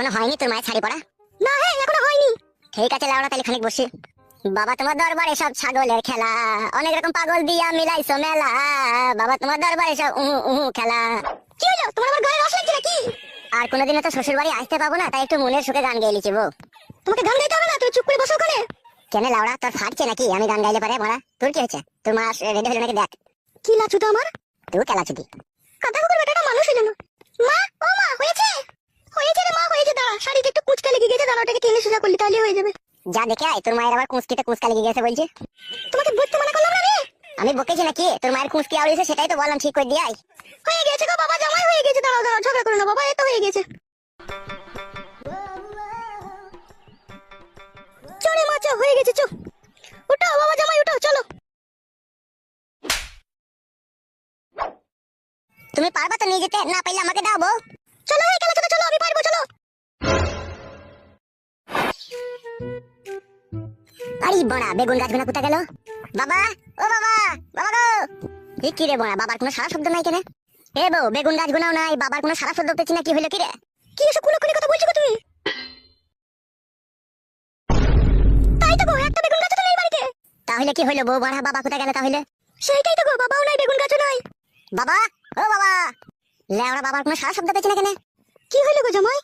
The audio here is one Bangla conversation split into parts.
এখনও হয়নি তোর মায়ের শাড়ি পড়া না হ্যাঁ এখনও হয়নি। ঠিক আছে লাউড়া তাহলে খানিক বসি। বাবা তোমার দরবারে সব ছাগলের খেলা অনেক রকম পাগল দিয়া মিলাইছো মেলা। বাবা তোমার দরবারে সব উহু উহু খেলা। কি হলো? তোমার আবার গায়ে রস লাগছে নাকি? আর কোনোদিনও তো শ্বশুর বাড়ি আসতে পাবো না তাই একটু মনের সুখে গান গেয়ে লিখি বউ। তোমাকে গান গাইতে হবে না? তুমি চুপ করে বসো ওখানে। কেন লাউড়া তোর ফাটছে নাকি? আমি গান গাইলে পারে মারা। তোর কি হয়েছে? তোর মা রেডি হলো নাকি দেখ। কি লাচু তো আমার? তুই ছুটি কাদা কুকুর বেটাটা মানুষ হইল না মা ও মা হয়েছে? হয়েছে রে মা হয়েছে দাঁড়া। শাড়িতে একটু কুচকা লেগে গেছে দাঁড়া ওটাকে টেনে সোজা করলি তাহলে হয়ে যাবে। যা দেখে আয় তোর মায়ের আবার কুঁচকিতে কুঁচকা লেগে গেছে বলছি। তোমাকে বুঝতে মানা করলাম না রে? আমি বকেছি নাকি? তোর মায়ের কুঁচকি সেটাই তো বললাম ঠিক করে দিয়ে আয়। হয়ে গেছে গো বাবা জামাই হয়ে গেছে দাঁড়াও দাঁড়াও ঝগড়া করো না বাবা এত হয়ে গেছে। চলে মাচা হয়ে গেছে চো উঠাও বাবা জামাই উঠাও চলো। তুমি পারবা তো নিয়ে যেতে? না পাইলে আমাকে দাও বউ। চলো, এই খেলা চলো, আমি পারব, চলো। আরে বড়া, বেগুন গাছগুনা কোথা গেল? বাবা, ও বাবা বাবা গো। এ কি রে বড়া, বাবার কোনো সারা শব্দ নাই কেন? এ বউ, বেগুন গাছগুনাও নাই, বাবার কোনো সারা শব্দ পেছি না, কি হলো কি রে? কি এসব কুলো কথা বলছো তুমি? তাই তো গো একটা বেগুন গাছ তো নেই বাড়িতে। তাহলে কি হইল বউ, বড়া, বাবা কোথা গেল তাহলে? সেইটাই তো গো, বাবাও নাই, বেগুন গাছও নাই। বাবা, ও বাবা। লেওড়া বাবার কোনো সারা শব্দ পেছি না কেন? কি হইল গো জামাই?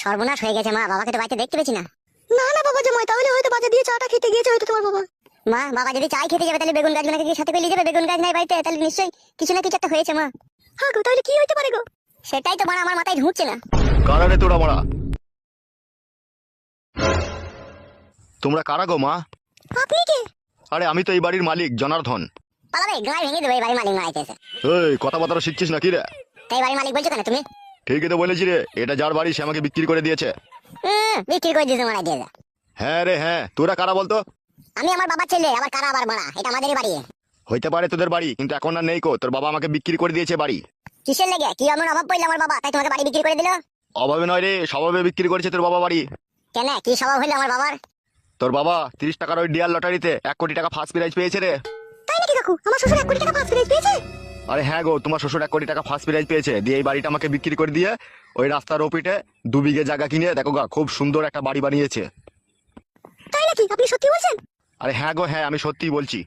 সর্বনাশ হয়ে গেছে মা বাবাকে তো বাড়িতে দেখতে পেছি না। না না বাবা জামাই তাহলে হয়তো বাজার দিয়ে চাটা খেতে গিয়েছে হয়তো তোমার বাবা। মা বাবা যদি চাই খেতে যাবে তাহলে বেগুন গাছগুনাকে কি সাথে করে নিয়ে যাবে বেগুন গাছ নাই বাড়িতে তাহলে নিশ্চয়ই কিছু না কিছু একটা হয়েছে মা। হ্যাঁ গো তাহলে কি হইতে পারে গো? সেটাই তো বড়া আমার মাথায় ঢুকছে না। কারা রে তোরা মারা? তোমরা কারা গো মা? আপনি কে? আরে আমি তো এই বাড়ির মালিক জনার্ধন পালাবে গায়ে ভেঙে দেবে এই বাড়ির মালিক মারাইতে এসে এই কথাবার্তা শিখছিস নাকি রে? তাই বাড়ির মালিক বলছো কেন তুমি? ঠিকই তো বলেছি রে এটা যার বাড়ি সে আমাকে বিক্রি করে দিয়েছে। হুম, বিক্রি করে দিয়েছে মারা দিয়ে হ্যাঁ রে হ্যাঁ তোরা কারা বলতো? আমি আমার বাবার ছেলে আবার কারা আবার মারা? এটা আমাদেরই বাড়ি। হইতে পারে তোদের বাড়ি কিন্তু এখন আর নেই কো তোর বাবা আমাকে বিক্রি করে দিয়েছে বাড়ি। কিসের লেগে? কি এমন অভাব পড়ল আমার বাবা? তাই তোমাকে বাড়ি বিক্রি করে দিল? অভাবে নয় রে স্বভাবে বিক্রি করেছে তোর বাবা বাড়ি। কেন? কি স্বভাব হইল আমার বাবার? তোর বাবা তিরিশ টাকার ওই ডিয়ার লটারিতে এক কোটি টাকা ফার্স্ট প্রাইজ পেয়েছে রে। তাই নাকি কাকু? আমার শ্বশুর এক কোটি টাকা ফার্স্ট প্রাইজ পেয়েছে? আরে হ্যাঁ গো তোমার শ্বশুর এক কোটি টাকা ফার্স্ট প্রাইজ পেয়েছে। দিয়ে এই বাড়িটা আমাকে বিক্রি করে দিয়ে ওই রাস্তার ওপিটে দু বিঘে জায়গা কিনে দেখো গা খুব সুন্দর একটা বাড়ি বানিয়েছে। তাই নাকি? আপনি সত্যি বলছেন? আরে হ্যাঁ গো হ্যাঁ আমি সত্যি বলছি।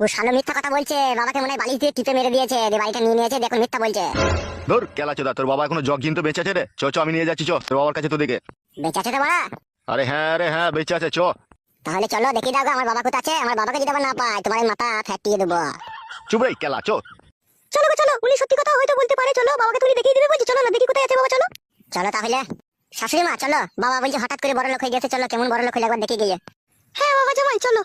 ও শালো মিথ্যা কথা বলছে বাবাকে মনে হয় বালিশ দিয়ে টিপে মেরে দিয়েছে দিয়ে বাড়িটা নিয়ে নিয়েছে দেখুন মিথ্যা বলছে। ধর কেলা চোদা তোর বাবা এখনও জগ কিন্তু বেঁচে আছে রে। চ চ আমি নিয়ে যাচ্ছি চ তোর বাবার কাছে তো দেখে। বেঁচে আছে তো বাড়া আরে হ্যাঁ রে হ্যাঁ বেঁচে আছে চ। তাহলে চলো দেখি দাও গো আমার বাবা কোথায় আছে? আমার বাবাকে যদি আবার না পাই তোমার এই মাথা ফ্যাটিয়ে দেবো। চুপ রে কেলা চ। চলো গো চলো। উনি সত্যি কথা হয়তো বলতে পারে। চলো বাবাকে তুমি দেখিয়ে দিবে বলছি। চলো না দেখি কোথায় আছে বাবা চলো। চলো তাহলে। শাশুড়ি মা চলো। বাবা বলছে হঠাৎ করে বড় লোক হয়ে গেছে চলো কেমন বড় লোক হলে একবার দেখে গিয়ে। হ্যাঁ বাবা জামাই চলো।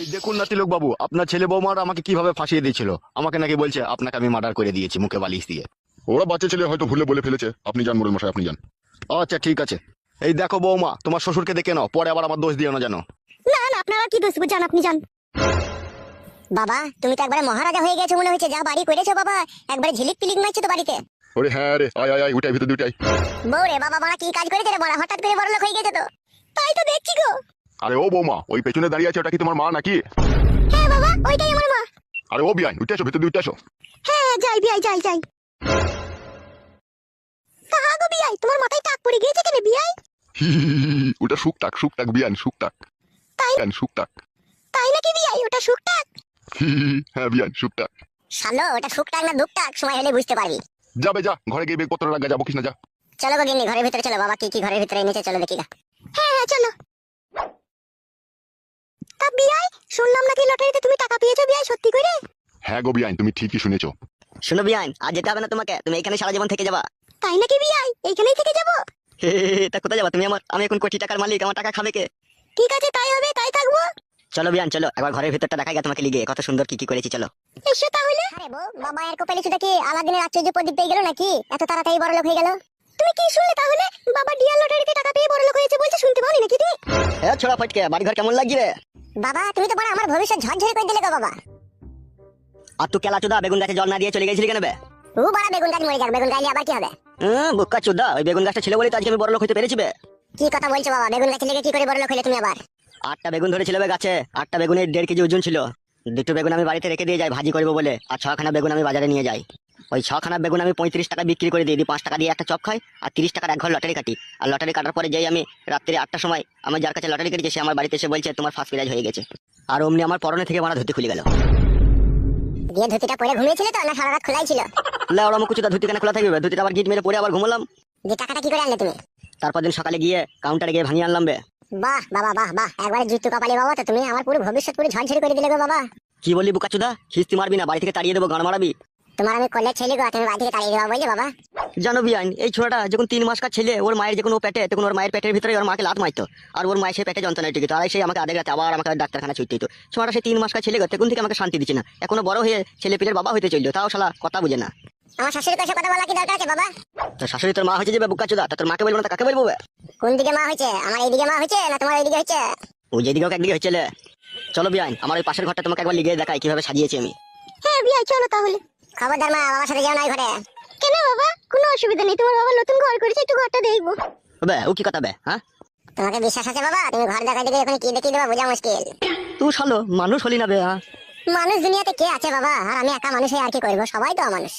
এই দেখুন না তিলক বাবু আপনার ছেলে বৌমার আমাকে কীভাবে ফাঁসিয়ে দিয়েছিল? আমাকে নাকি বলছে আপনাকে আমি মার্ডার করে দিয়েছি মুখে বালিশ দিয়ে। ওরা বাচ্চা ছেলে হয়তো ভুলে বলে ফেলেছে। আপনি যান মোড়ল মশাই আপনি যান। আচ্ছা ঠিক আছে। এই দেখো বৌমা তোমার শ্বশুরকে দেখে নাও পরে আবার আমার দোষ দিও না জানো না না আপনারা কি দোষ যান আপনি যান। বাবা তুমি তো একবারে মহারাজা হয়ে গেছো মনে হচ্ছে যা বাড়ি করেছ বাবা একবারে ঝিলিক পিলিক মারছো তো বাড়িতে। ওরে হ্যাঁ রে আয় আয় আয় উঠাই ভিতরে দুটাই বউ রে বাবা বড়া কি কাজ করেছে রে বড়া হঠাৎ করে বড় লোক হয়ে গেছে তো। তাই তো দেখছি গো। আরে ও বৌমা ওই পেছনে দাঁড়িয়ে আছে ওটা কি তোমার মা নাকি? হ্যাঁ বাবা ওইটাই আমার মা। আরে ও বিয়াই উঠে আসো ভিতরে উঠে আসো হ্যাঁ হ্যাঁ, যাই বিয়াই যাই যাই। কাহা গো বিয়াই তোমার মাথায় টাক পড়ে গিয়েছে কেন বিয়াই। ওটা শুকটাক শুকটাক বিয়ান শুকটাক তাই? বিয়ান শুকটাক তাই নাকি বিয়াই? ওটা শুকটাক। হ্যাঁ বিয়ান শুকটাক শালো ওটা সুখটাক না দুঃখটাক সময় হলে বুঝতে পারবি। যাবে যা ঘরে গিয়ে বেগপত্র রাখা যাব কৃষ্ণ যা। চলো গো গিন্নি ঘরের ভিতরে চলো। বাবা কি কি ঘরের ভিতরে এনেছে চলো দেখি গা। হ্যাঁ হ্যাঁ চলো। তা বিয়াই শুনলাম নাকি লটারিতে তুমি টাকা পেয়েছ বিয়াই সত্যি করে? হ্যাঁ গো বিয়ান তুমি ঠিকই শুনেছো। শোনো বিয়ান আর যেতে হবে না তোমাকে। তুমি এখানে সারা জীবন থেকে যাবা। তাই নাকি বিয়াই? এইখানেই থেকে যাব? হে তা কোথায় যাবা তুমি আমার? আমি এখন কোটি টাকার মালিক আমার টাকা খাবে কে? ঠিক আছে তাই হবে তাই থাকব। চলো বিয়ান চলো একবার ঘরের ভিতরটা দেখা গেছে তোমাকে লিগে কত সুন্দর কি কি করেছি চলো। এসো তাহলে। আরে বউ বাবা এর কোপেলে কি আলাদিনের আশ্চর্য প্রদীপ পেয়ে গেল নাকি? এত তাড়াতাড়ি বড় লোক হয়ে গেল। তুমি কি শুনলে তাহলে? বাবা ডিয়ার লটারিতে টাকা পেয়ে বড় লোক হয়েছে বলছে শুনতে পাওনি নাকি তুমি? হ্যাঁ ছোড়া ফটকে বাড়ি ঘর কেমন লাগছে রে? বাবা তুমি তো বড় আমার ভবিষ্যৎ ঝরঝরে করে দিলে গো বাবা। আর তুই কেলা চুদা বেগুন গাছে জল না দিয়ে চলে গেছিলি কেন বে? ও বড় বেগুন গাছ মরে যাবে বেগুন গাইলে আবার কি হবে? হ্যাঁ বুক্কা চুদা ওই বেগুন গাছটা ছিল বলে তো আজকে আমি বড় লোক পেরেছি বে। কি কথা বলছো বাবা? বেগুন গাছে লেগে কি করে বড় লোক হলে তুমি আবার? আটটা বেগুন ধরেছিল বে গাছে আটটা বেগুনের দেড় কেজি ওজন ছিল। দুটো বেগুন আমি বাড়িতে রেখে দিয়ে যাই ভাজি করব বলে আর ছখানা বেগুন আমি বাজারে নিয়ে যাই। ওই ছখানা বেগুন আমি পঁয়ত্রিশ টাকা বিক্রি করে দিয়ে দিই পাঁচ টাকা দিয়ে একটা চপ খাই আর তিরিশ টাকার এক ঘর লটারি কাটি। আর লটারি কাটার পরে যাই আমি রাত্রি আটটার সময় আমার যার কাছে লটারি কেটেছে সে আমার বাড়িতে এসে বলছে তোমার ফার্স্ট প্রাইজ হয়ে গেছে। আর অমনি আমার পরনে থেকে মারা ধুতি খুলে গেল। দিয়ে ধুতিটা পরে ঘুমিয়েছিলে তো? না সারা রাত খোলাই ছিল? না ওরা আমার কিছুটা ধুতি কেন খোলা থাকবে। ধুতিটা আবার গিট মেরে পরে আবার ঘুমালাম। যে টাকাটা কি করে আনলে তুমি? তারপর দিন সকালে গিয়ে কাউন্টারে গিয়ে ভাঙিয়ে আনলাম বে। বাহ বাবা বাহ বাহ একবারে জুতো কপালে বাবা তো তুমি। আমার পুরো ভবিষ্যৎ পুরো করে দিলে গো বাবা। কি বললি বুকাচুদা? খিস্তি মারবি না বাড়ি থেকে তাড়িয়ে দেবো গান মারাবি? তোমার আমি কলেজ ছেলে গো তুমি বাড়ি থেকে তাড়িয়ে দেবো বলে বাবা। জানো বিয়ান এই ছোড়াটা যখন তিন মাসকার ছেলে ওর মায়ের যখন ও পেটে তখন ওর মায়ের পেটের ভিতরে ওর মাকে লাত মারতো। আর ওর মায়ের সেই পেটে যন্ত্রণা টিকিত আর সেই আমাকে আধে রাতে আবার আমাকে ডাক্তারখানা ছুটতে দিত। ছোড়াটা সেই তিন মাসকার ছেলে তখন থেকে আমাকে শান্তি দিচ্ছে না। এখনও বড় হয়ে ছেলে পিলের বাবা হইতে চলল। তাও শালা কথা বুঝে না। আমার শাশুড়ির কাছে কথা বলা কি দরকার আছে বাবা? তো শাশুড়ি তোর মা হয়েছে বুকাচুদা? তা তোর মাকে বলব না কাকে বলব কোন দিকে মা হয়েছে? আমার এইদিকে মা হয়েছে না তোমার এইদিকে হয়েছে? ও যেদিকে হোক একদিকে হয়েছে। চলো বিয়ান আমার ওই পাশের ঘরটা তোমাকে একবার লিগে দেখাই কীভাবে সাজিয়েছি আমি। হ্যাঁ বিয়াই চলো তাহলে। খবরদার মা বাবার সাথে যাও না ঘরে। কেন বাবা? কোনো অসুবিধা নেই। তোমার বাবা নতুন ঘর করেছে একটু ঘরটা দেখব। বে ও কি কথা বে হ্যাঁ? তোমাকে বিশ্বাস আছে বাবা? তুমি ঘর দেখাই দিকে এখন কি দেখিয়ে দেবা বোঝা মুশকিল। তুই শালো মানুষ হলি না বে হ্যাঁ? মানুষ দুনিয়াতে কে আছে বাবা? আর আমি একা মানুষ হয়ে আর কি করব? সবাই তো মানুষ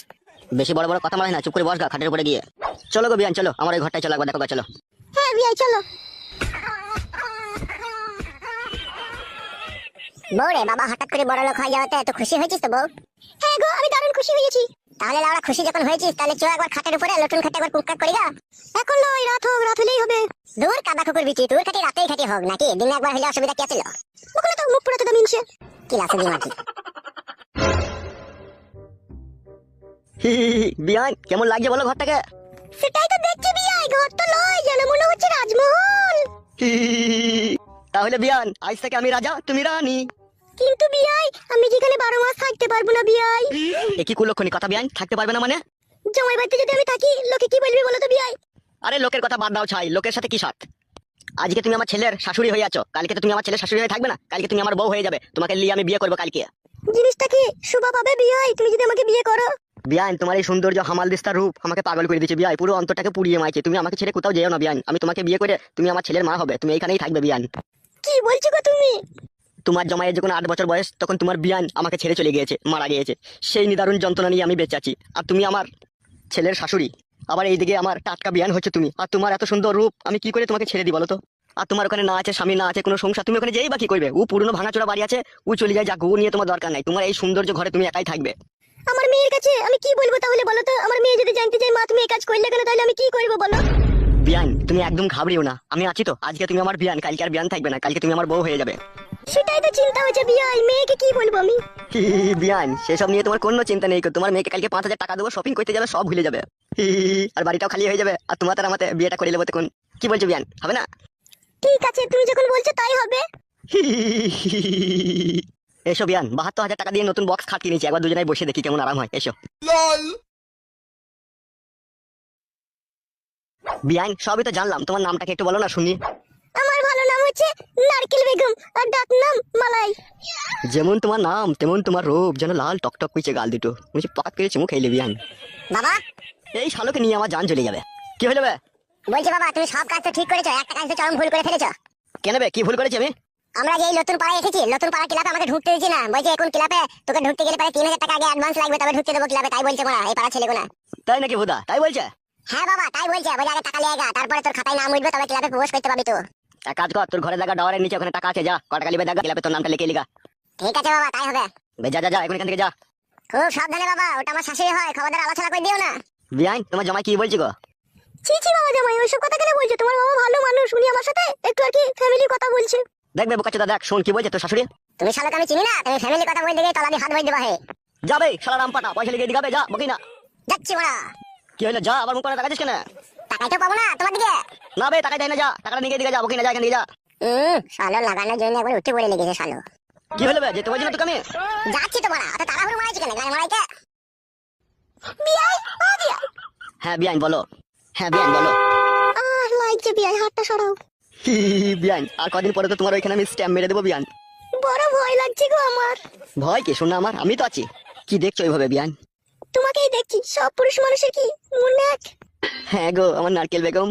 বেশি বড় বড় কথা মারাই না চুপ করে বস গা খাটের উপরে গিয়ে। চলো গো বিয়ান চলো আমার ওই ঘরটায় চলো একবার দেখো গা, চলো। হ্যাঁ বিয়াই চলো। বউ রে বাবা হঠাৎ করে বড় লোক হয়ে যাওয়াতে এত খুশি হয়েছিস তো বউ? হ্যাঁ গো আমি দারুণ খুশি হয়েছি তাহলে লাউড়া খুশি যখন হয়েছিস তাহলে চো একবার খাটের উপরে লটুন খাটে একবার পুক্কা করি গা। এখন নয় রাত হোক রাত হলেই হবে। দূর কাদা কুকুর বিচি তোর খাটি রাতেই খাটি হোক নাকি? দিনে একবার হলে অসুবিধা কি আছিল ওখানে তো মুখ পুরাতে দাম ইনছে কি লাসে দিয়ে মাটি বিয়ান কেমন লাগছে বলো ঘরটাকে? সেটাই তো দেখছি বিয়াই ঘর তো নয় যেন মনে হচ্ছে রাজমহল। তাহলে বিয়ান আজ থেকে আমি রাজা তুমি রানী। কিন্তু বিয়াই আমি যেখানে বারো মাস থাকতে পারব না বিয়াই? একই কুলক্ষণী কথা বিয়ান থাকতে পারবে না মানে? জামাই বাড়িতে যদি আমি থাকি লোকে কি বলবে বলো তো বিয়াই? আরে লোকের কথা বাদ দাও ছাই লোকের সাথে কি সাথ? আজকে তুমি আমার ছেলের শাশুড়ি হয়ে আছো কালকে তো তুমি আমার ছেলের শাশুড়ি হয়ে থাকবে না? কালকে তুমি আমার বউ হয়ে যাবে তোমাকে নিয়ে আমি বিয়ে করব কালকে। জিনিসটা কি শোভা পাবে বিয়াই? তুমি যদি আমাকে বিয়ে করো। বিয়ান তোমার এই সৌন্দর্য হামাল দিস্তার রূপ আমাকে পাগল করে দিচ্ছে বিয়াই পুরো অন্তরটাকে পুড়িয়ে মাইছে তুমি আমাকে ছেড়ে কোথাও যেও না বিয়ান আমি তোমাকে বিয়ে করে তুমি আমার ছেলের মা হবে তুমি এইখানেই থাকবে বিয়ান কি বলছো গো তুমি? তোমার জমায়ের যখন আট বছর বয়স তখন তোমার বিয়ান আমাকে ছেড়ে চলে গিয়েছে মারা গিয়েছে। সেই নিদারুণ যন্ত্রণা নিয়ে আমি বেঁচে আছি। আর তুমি আমার ছেলের শাশুড়ি। আবার এইদিকে আমার টাটকা বিয়ান হচ্ছে তুমি। আর তোমার এত সুন্দর রূপ আমি কি করে তোমাকে ছেড়ে দিই বলো তো? আর তোমার ওখানে না আছে স্বামী না আছে কোনো সংসার তুমি ওখানে যেই বা কি করবে। ও পুরনো ভাঙাচোরা বাড়ি আছে ও চলে যায় যাক ও নিয়ে তোমার দরকার নাই। তোমার এই সৌন্দর্য ঘরে তুমি একাই থাকবে। আমার মেয়ের কাছে আমি কি বলব তাহলে বলো তো? আমার মেয়ে যদি জানতে চাই মা তুমি এই কাজ করলে কেন? তাহলে আমি কি করব বলো? বিয়ান তুমি একদম ঘাবড়িও না। আমি আছি তো। আজকে তুমি আমার বিয়ান কালকে আর বিয়ান থাকবে না। কালকে তুমি আমার বউ হয়ে যাবে। সেটাই তো চিন্তা হচ্ছে বিয়াই মেয়েকে কি বলব আমি বিয়ান সেসব নিয়ে তোমার কোনো চিন্তা নেই। তোমার মেয়েকে কালকে পাঁচ হাজার টাকা দেবো শপিং করতে যাবে সব ভুলে যাবে আর বাড়িটাও খালি হয়ে যাবে আর তোমার তার আমাতে বিয়েটা করে নেব তখন কি বলছো বিয়ান হবে না ঠিক আছে তুমি যখন বলছো তাই হবে। এসো বিয়ান বাহাত্তর হাজার টাকা দিয়ে নতুন বক্স খাট কিনেছি একবার দুজনে বসে দেখি কেমন আরাম হয় এসো বিয়ান সবই তো জানলাম তোমার নামটাকে একটু বলো না শুনি হচ্ছে নারকেল বেগম আর ডাক নাম মালাই। যেমন তোমার নাম তেমন তোমার রূপ যেন লাল টকটক করছে গাল দুটো। হচ্ছে পাক পেরেছে মুখ খাইলে বিয়ান বাবা! এই শালোকে নিয়ে আমার জান চলে যাবে। কি হয়ে যাবে বলছি বাবা তুমি সব কাজ তো ঠিক করেছ একটা কাজ তো চরম ভুল করে ফেলেছো। কেন বে কি ভুল করেছি আমি? আমরা যে নতুন পাড়ায় এসেছি নতুন পাড়া ক্লাবে আমাকে ঢুকতে দিচ্ছি না। বলছে এখন ক্লাবে তোকে ঢুকতে গেলে পরে তিন হাজার টাকা আগে অ্যাডভান্স লাগবে তবে ঢুকতে দেবো ক্লাবে তাই বলছে কোনা এই পাড়া ছেলে কোনা তাই নাকি ভুদা তাই বলছে? হ্যাঁ বাবা তাই বলছে বলে আগে টাকা লিয়ে তারপরে তোর খাতায় নাম উঠবে তবে ক্লাবে প্রবেশ করতে পারবি তো। এক কাজ কর তোর ঘরে দেখা ডয়ারের নিচে ওখানে টাকা আছে যা কটা কালিবে দেখা তোর নামটা লিখে লিখা ঠিক আছে বাবা তাই হবে। যা যা যা এখন এখান থেকে যা। খুব সাবধানে বাবা ওটা আমার শাশুড়ি হয় খবরদার আলোচনা করে দিও না। বিয়াই তোমার জামাই কি বলছি গো? ছি ছি বাবা জামাই ওইসব কথা কেন বলছো? তোমার বাবা ভালো মানুষ উনি আমার সাথে একটু আর কি ফ্যামিলির কথা বলছে। দেখবে বোকাচোদা দেখ শোন কি বলছে তোর শাশুড়ি? তুমি শালোকে আমি চিনি না তুমি ফ্যামিলি কথা বলতে গিয়ে তলা দিয়ে হাত বই দেবা হে। যাবে শালা রাম পাটা পয়সা লিখে দিগাবে যা বকি না যাচ্ছি ওরা কি হলো যা আবার মুখ করে দিস কেন? টাকাই তো পাবো না তোমার দিকে। না টাকা দেয় না যা। টাকাটা নিয়ে দিকে যা বকি না যা এখান থেকে যা। হুম শালো লাগানোর জন্য একবার উঠে পড়ে লেগেছে শালো। কি হলো বে? যেতে বলছি না তোকে আমি? যাচ্ছি তো বড়া অত তাড়াহুড়ো মারাইছি কেন গায়ে মারাইতে? বিয়াই ও বিয়াই। হ্যাঁ বলো। হ্যাঁ বলো। লাগছে বিয়াই হাতটা সরাও। বিয়ান আর কদিন পরে তো তোমার ওইখানে আমি স্ট্যাম্প মেরে দেবো বিয়ান বড় ভয় লাগছে গো আমার। ভয় কি? শোনা আমার আমি তো আছি। কি দেখছ ওইভাবে বিয়ান তোমাকেই দেখছি সব পুরুষ মানুষের কি? মনে এক হ্যাঁ গো আমার নারকেল বেগম।